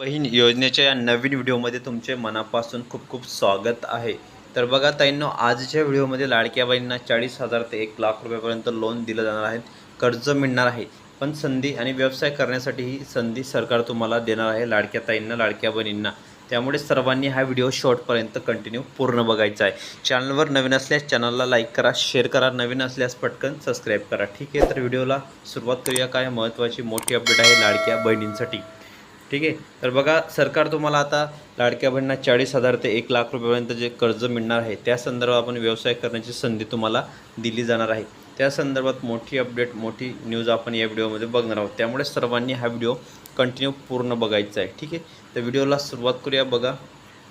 बहीण योजनेच्या या नवीन व्हिडिओमध्ये तुमचे मनापासून खूप खूप स्वागत आहे. तर बघा ताईंनो आजच्या व्हिडिओमध्ये लाडक्या बहिणींना चाळीस हजार ते एक लाख रुपयापर्यंत लोन दिलं जाणार आहे. कर्ज मिळणार आहे. पण संधी आणि व्यवसाय करण्यासाठी ही संधी सरकार तुम्हाला देणार आहे लाडक्या ताईंना लाडक्या बहिणींना. त्यामुळे सर्वांनी हा व्हिडिओ शॉर्टपर्यंत कंटिन्यू पूर्ण बघायचा आहे. चॅनलवर नवीन असल्यास चॅनलला लाईक करा शेअर करा नवीन असल्यास पटकन सबस्क्राईब करा. ठीक आहे तर व्हिडिओला सुरुवात करूया. काय महत्त्वाची मोठी अपडेट आहे लाडक्या बहिणींसाठी. ठीक आहे? तर बघा सरकार तुम्हाला आता लाडक्या बहिणींना चाळीस हजार ते एक लाख रुपयापर्यंत जे कर्ज मिळणार आहे त्या संदर्भात आपण व्यवसाय करण्याची संधी तुम्हाला दिली जाणार आहे. त्या संदर्भात मोठी अपडेट मोठी न्यूज आपण या व्हिडिओमध्ये बघणार आहोत. त्यामुळे सर्वांनी हा व्हिडिओ कंटिन्यू पूर्ण बघायचा आहे. ठीक आहे? तर व्हिडिओला सुरुवात करूया. बघा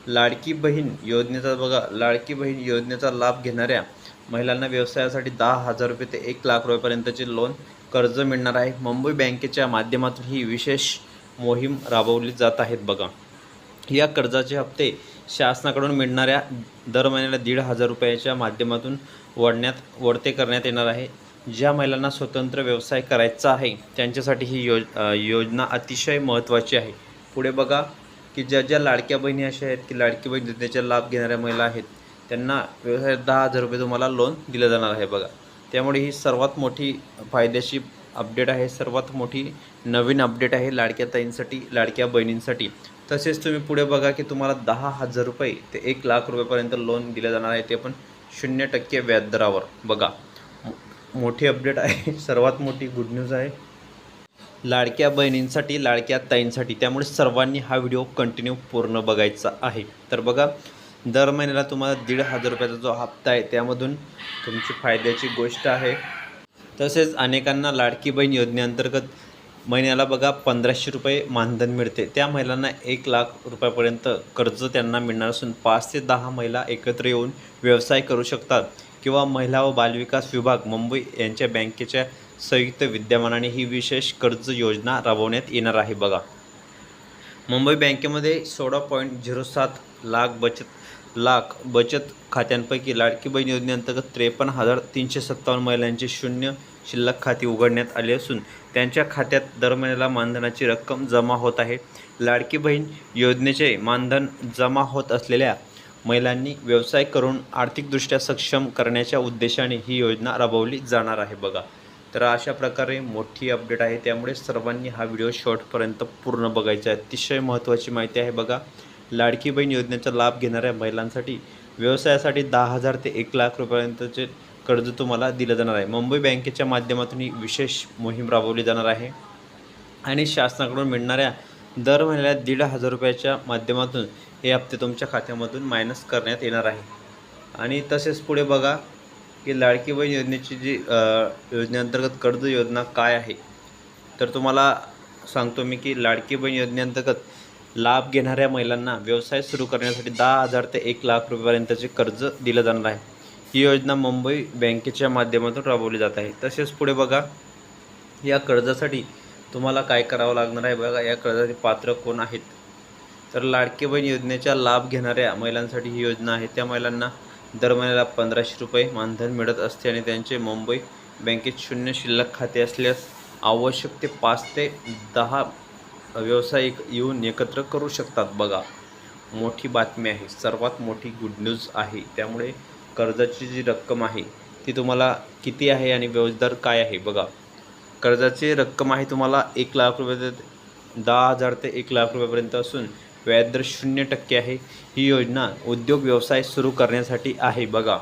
लाडकी बहीण योजनेचा बघा लाडकी बहीण योजनेचा लाभ घेणाऱ्या महिलांना व्यवसायासाठी दहा हजार रुपये ते एक लाख रुपयापर्यंतचे लोन कर्ज मिळणार आहे. मुंबई बँकेच्या माध्यमातून ही विशेष मोहीम राबवली जात आहेत बघा. या कर्जाचे हप्ते शासनाकडून मिळणाऱ्या दर महिन्याला दीड हजार रुपयाच्या माध्यमातून वडण्यात वडते करण्यात येणार आहे. ज्या महिलांना स्वतंत्र व्यवसाय करायचा आहे त्यांच्यासाठी ही योज योजना अतिशय महत्त्वाची आहे. पुढे बघा की ज्या ज्या लाडक्या बहिणी अशा आहेत की लाडकी बहीण योजनेचा लाभ घेणाऱ्या महिला आहेत त्यांना व्यवसायात दहा हजार रुपये तुम्हाला लोन दिलं जाणार आहे बघा. त्यामुळे ही सर्वात मोठी फायदेशीर अपडेट आहे. सर्वात मोठी नवीन अपडेट आहे लाडक्या ताईंसाठी लाडक्या बहिणींसाठी. तसेच तुम्ही पुढे बघा की तुम्हाला दहा हजार रुपये ते एक लाख रुपयापर्यंत लोन दिलं जाणार आहे. ते पण शून्य टक्के व्याजदरावर बघा. मोठी अपडेट आहे. सर्वात मोठी गुड न्यूज आहे. लाडक्या बहिणींसाठी लाडक्या ताईंसाठी. त्यामुळे सर्वांनी हा व्हिडिओ कंटिन्यू पूर्ण बघायचा आहे. तर बघा दर महिन्याला तुम्हाला दीड हजार रुपयाचा जो हप्ता आहे त्यामधून तुमची फायद्याची गोष्ट आहे. तसेच अनेकांना लाडकी बहीण योजनेअंतर्गत महिन्याला बघा पंधराशे रुपये मानधन मिळते. त्या महिलांना एक लाख रुपयापर्यंत कर्ज त्यांना मिळणार असून पाच ते दहा महिला एकत्र येऊन व्यवसाय करू शकतात. किंवा महिला व बालविकास विभाग मुंबई यांच्या बँकेच्या संयुक्त विद्यमानाने ही विशेष कर्ज योजना राबवण्यात येणार आहे बघा. मुंबई बँकेमध्ये सोळा पॉईंट झिरो सात लाख बचत लाख बचत खात्यांपैकी लाडकी बहीण योजनेअंतर्गत त्रेपन्न हजार तीनशे सत्तावन्न महिलांचे शून्य शिल्लक खाती उघडण्यात आली असून त्यांच्या खात्यात दर महिन्याला मानधनाची रक्कम जमा होत आहे. लाडकी बहीण योजनेचे मानधन जमा होत असलेल्या महिलांनी व्यवसाय करून आर्थिकदृष्ट्या सक्षम करण्याच्या उद्देशाने ही योजना राबवली जाणार आहे बघा. तर अशा प्रकारे मोठी अपडेट आहे. त्यामुळे सर्वांनी हा व्हिडिओ शॉर्टपर्यंत पूर्ण बघायचा. आहे अतिशय महत्त्वाची माहिती आहे बघा. लाडकी बहीण योजनेचा लाभ घेणाऱ्या महिलांसाठी व्यवसायासाठी दहा हजार ते एक लाख रुपयापर्यंतचे कर्ज तुम्हाला दिलं जाणार आहे. मुंबई बँकेच्या माध्यमातून ही विशेष मोहीम राबवली जाणार आहे. आणि शासनाकडून मिळणाऱ्या दर महिन्याला दीड हजार रुपयाच्या माध्यमातून हे हप्ते तुमच्या खात्यामधून मायनस करण्यात येणार आहे. आणि तसेच पुढे बघा की लाडकी बहीण योजनेची जी योजनेअंतर्गत कर्ज योजना काय आहे. तर तुम्हाला सांगतो मी की लाडकी बहीण योजनेअंतर्गत लाभ घेणाऱ्या महिलांना व्यवसाय सुरू करण्यासाठी दहा हजार ते एक लाख रुपयापर्यंतचे कर्ज दिलं जाणार आहे. ही योजना मुंबई बँकेच्या माध्यमातून राबवली जात आहे. तसेच पुढे बघा या कर्जासाठी तुम्हाला काय करावं लागणार आहे? बघा या कर्जाचे पात्र कोण आहेत? तर लाडके बहीण योजनेचा लाभ घेणाऱ्या महिलांसाठी ही योजना आहे. त्या महिलांना दर महिन्याला पंधराशे रुपये मानधन मिळत असते आणि त्यांचे मुंबई बँकेत शून्य शिल्लक खाते असल्यास आवश्यक ते पाच ते दहा व्यावसायिक येऊन एकत्र करू शकतात. बघा मोठी बातमी आहे. सर्वात मोठी गुड न्यूज आहे. त्यामुळे कर्जाची जी रक्कम आहे ती तुम्हाला किती आहे आणि व्याजदर काय आहे बघा. कर्जाची रक्कम आहे तुम्हाला एक लाख रुपये दहा हजार ते एक लाख रुपयापर्यंत असून व्याजदर शून्य टक्के आहे. ही योजना उद्योग व्यवसाय सुरू करण्यासाठी आहे बघा.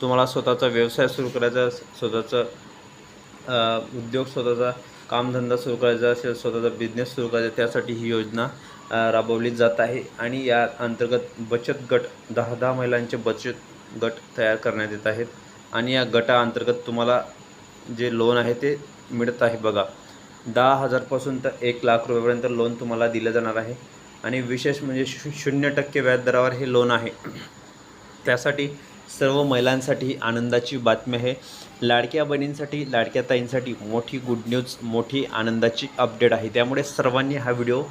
तुम्हाला स्वतःचा व्यवसाय सुरू करायचा स्वतःचं उद्योग स्वतःचा कामधंदा सुरू करायचा असेल स्वतःचा बिझनेस सुरू करायचा त्यासाठी ही योजना राबवली जात आहे. आणि या अंतर्गत बचत गट दहा दहा महिलांचे बचत गट तयार करण्यात येत आहेत. आणि या गटाअंतर्गत तुम्हाला जे लोन आहे ते मिळत आहे बघा. दहा हजारपासून तर एक लाख रुपयापर्यंत लोन तुम्हाला दिलं जाणार आहे. आणि विशेष म्हणजे शू शून्य टक्के व्याजदरावर हे लोन आहे. त्यासाठी सर्व महिलांसाठी आनंदाची बातमी आहे. लाडक्या बहिणींसाठी लाडक्या ताईंसाठी मोठी गुड न्यूज मोठी आनंदाची अपडेट आहे. त्यामुळे सर्वांनी हा व्हिडिओ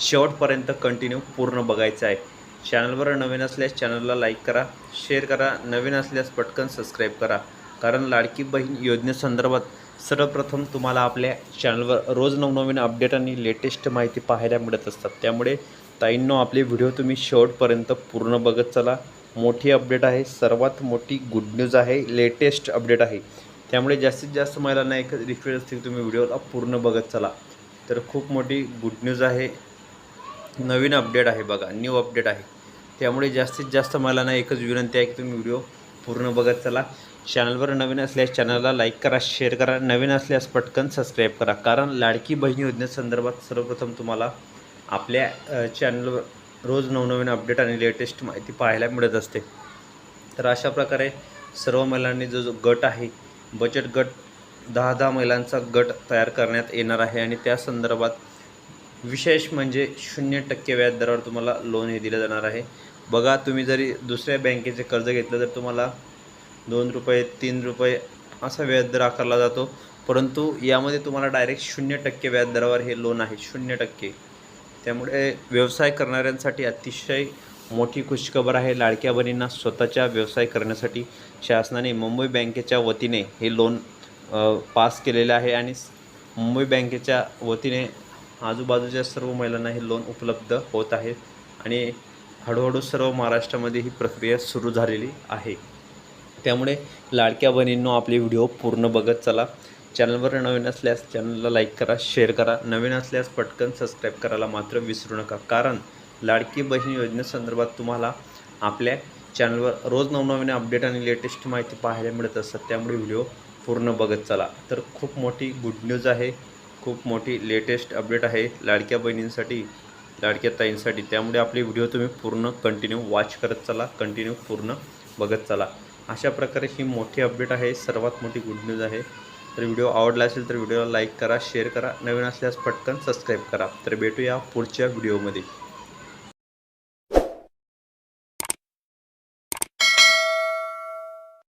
शेवटपर्यंत कंटिन्यू पूर्ण बघायचा आहे. चॅनलवर नवीन असल्यास चॅनलला लाईक करा शेअर करा नवीन असल्यास पटकन सबस्क्राईब करा. कारण लाडकी बहीण योजनेसंदर्भात सर्वप्रथम तुम्हाला आपल्या चॅनलवर रोज नवनवीन अपडेट आणि लेटेस्ट माहिती पाहायला मिळत असतात. त्यामुळे ताईंनो आपले व्हिडिओ तुम्ही शेवटपर्यंत पूर्ण बघत चला. मोठी अपडेट आहे. सर्वात मोठी गुड न्यूज आहे. लेटेस्ट अपडेट आहे. त्यामुळे जास्तीत जास्त महिलांना एक रिक्वेस्ट असते की तुम्ही व्हिडिओला पूर्ण बघत चला. तर खूप मोठी गुड न्यूज आहे. नवीन अपडेट आहे बघा न्यू अपडेट आहे. त्यामुळे जास्तीत जास्त मला ना एकच विनंती आहे की तुम्ही व्हिडिओ पूर्ण बघत चला. चॅनलवर नवीन असल्यास चॅनलला लाईक करा शेअर करा. नवीन असल्यास पटकन सबस्क्राईब करा. कारण लाडकी बहिणी योजनेसंदर्भात सर्वप्रथम तुम्हाला आपल्या चॅनलवर रोज नवनवीन अपडेट आणि लेटेस्ट माहिती पाहायला मिळत असते. तर अशा प्रकारे सर्व महिलांनी जो जो गट आहे बचत गट दहा दहा महिलांचा गट तयार करण्यात येणार आहे. आणि त्या संदर्भात विशेष म्हणजे शून्य टक्के व्याजदरावर तुम्हाला लोन हे दिलं जाणार आहे. बघा तुम्ही जरी दुसऱ्या बँकेचे कर्ज घेतलं तर तुम्हाला दोन रुपये तीन रुपये असा व्याजदर आकारला जातो. परंतु यामध्ये तुम्हाला डायरेक्ट शून्य टक्के व्याजदरावर हे लोन आहे शून्य टक्के. त्यामुळे व्यवसाय करणाऱ्यांसाठी अतिशय मोठी खुशखबर आहे लाडक्या बहिणींना स्वतःच्या व्यवसाय करण्यासाठी. शासनाने मुंबई बँकेच्या वतीने हे लोन पास केलेलं आहे आणि मुंबई बँकेच्या वतीने आजूबाजूच्या सर्व महिलांना हे लोन उपलब्ध होत आहे. आणि हळूहळू सर्व महाराष्ट्रामध्ये ही प्रक्रिया सुरू झालेली आहे. त्यामुळे लाडक्या बहिणींनो आपले व्हिडिओ पूर्ण बघत चला. चॅनलवर नवीन असल्यास चॅनलला लाईक करा शेअर करा. नवीन असल्यास पटकन सबस्क्राईब करायला मात्र विसरू नका. कारण लाडकी बहीण योजनेसंदर्भात तुम्हाला आपल्या चॅनलवर रोज नवनवीन अपडेट आणि लेटेस्ट माहिती पाहायला मिळत असतात. त्यामुळे व्हिडिओ पूर्ण बघत चला. तर खूप मोठी गुड न्यूज आहे. खूप मोठी लेटेस्ट अपडेट आहे लाडक्या बहिणींसाठी लाडक्या ताईंसाठी. त्यामुळे आपले व्हिडिओ तुम्ही पूर्ण कंटिन्यू वॉच करत चला कंटिन्यू पूर्ण बघत चला. अशा प्रकारे ही मोठी अपडेट आहे सर्वात मोठी गुड न्यूज आहे. तर व्हिडिओ आवडला असेल तर व्हिडिओला लाईक करा शेअर करा. नवीन असल्यास पटकन सबस्क्राईब करा. तर भेटूया पुढच्या व्हिडिओमध्ये